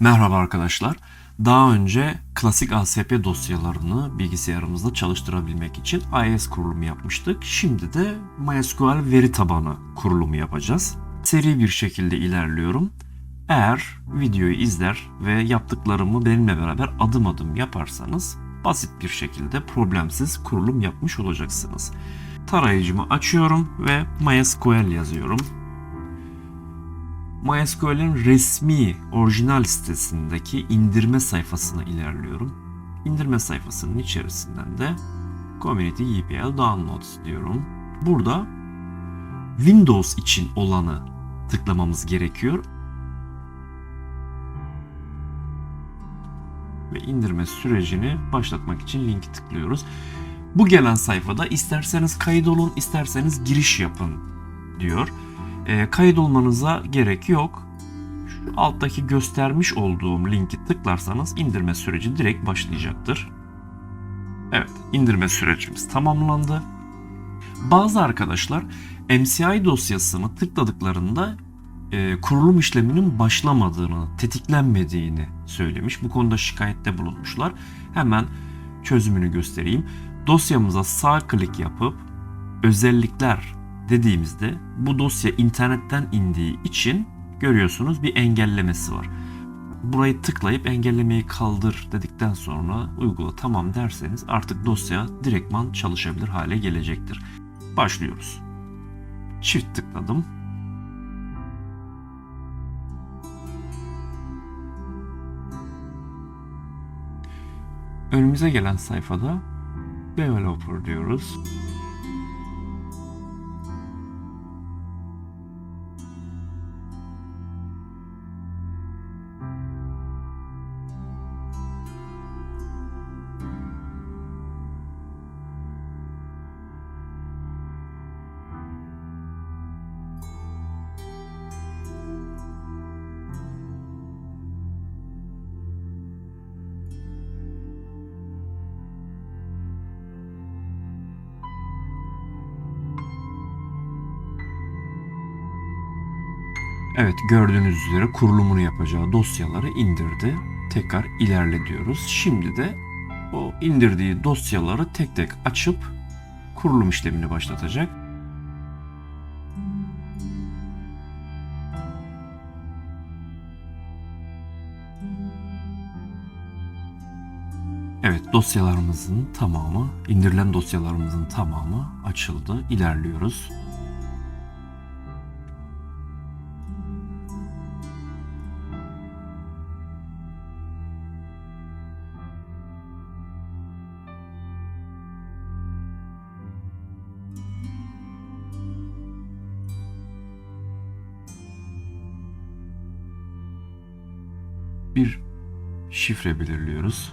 Merhaba arkadaşlar. Daha önce klasik ASP dosyalarını bilgisayarımızda çalıştırabilmek için IIS kurulumu yapmıştık. Şimdi de MySQL veri tabanı kurulumu yapacağız. Seri bir şekilde ilerliyorum. Eğer videoyu izler ve yaptıklarımı benimle beraber adım adım yaparsanız basit bir şekilde problemsiz kurulum yapmış olacaksınız. Tarayıcımı açıyorum ve MySQL yazıyorum. MySQL'in resmi orijinal sitesindeki indirme sayfasına ilerliyorum. İndirme sayfasının içerisinden de Community EPL Downloads diyorum. Burada Windows için olanı tıklamamız gerekiyor. Ve indirme sürecini başlatmak için linki tıklıyoruz. Bu gelen sayfada isterseniz kaydolun, isterseniz giriş yapın diyor. E, kaydolmanıza gerek yok. Şu alttaki göstermiş olduğum linki tıklarsanız indirme süreci direkt başlayacaktır. Evet, indirme sürecimiz tamamlandı. Bazı arkadaşlar MCI dosyasını tıkladıklarında e, kurulum işleminin başlamadığını, tetiklenmediğini söylemiş. Bu konuda şikayette bulunmuşlar. Hemen çözümünü göstereyim. Dosyamıza sağ klik yapıp özellikler dediğimizde bu dosya internetten indiği için görüyorsunuz bir engellemesi var. Burayı tıklayıp engellemeyi kaldır dedikten sonra uygula tamam derseniz artık dosya direktman çalışabilir hale gelecektir. Başlıyoruz. Çift tıkladım. Önümüze gelen sayfada Developer diyoruz. Evet gördüğünüz üzere kurulumunu yapacağı dosyaları indirdi. Tekrar ilerle diyoruz. Şimdi de o indirdiği dosyaları tek tek açıp kurulum işlemini başlatacak. Evet dosyalarımızın tamamı, indirilen dosyalarımızın tamamı açıldı. İlerliyoruz. Bir şifre belirliyoruz.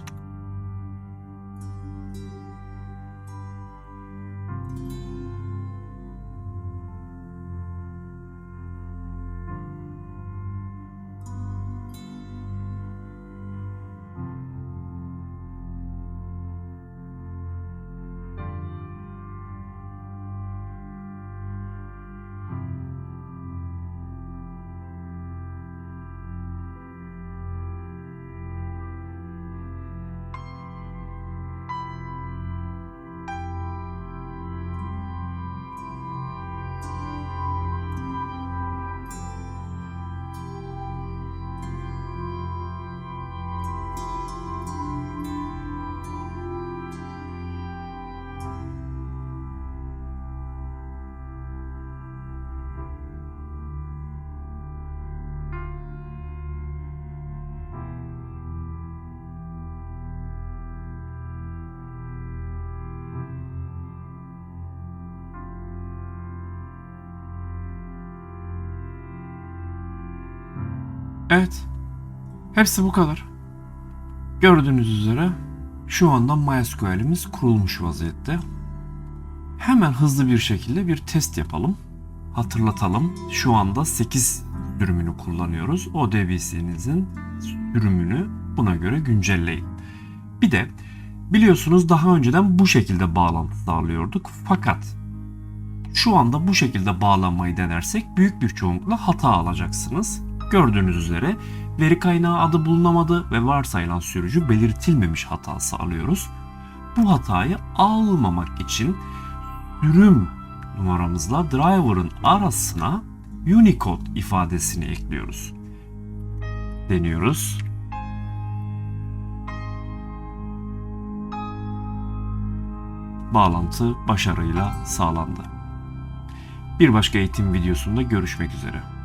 Evet. Hepsi bu kadar. Gördüğünüz üzere şu anda MySQL'imiz kurulmuş vaziyette. Hemen hızlı bir şekilde bir test yapalım. Hatırlatalım. Şu anda 8 sürümünü kullanıyoruz. ODBC'nizin sürümünü buna göre güncelleyin. Bir de biliyorsunuz daha önceden bu şekilde bağlantı sağlıyorduk. Fakat şu anda bu şekilde bağlanmayı denersek büyük bir çoğunlukla hata alacaksınız. Gördüğünüz üzere veri kaynağı adı bulunamadı ve varsayılan sürücü belirtilmemiş hatası alıyoruz. Bu hatayı almamak için sürüm numaramızla driver'ın arasına Unicode ifadesini ekliyoruz. Deniyoruz. Bağlantı başarıyla sağlandı. Bir başka eğitim videosunda görüşmek üzere.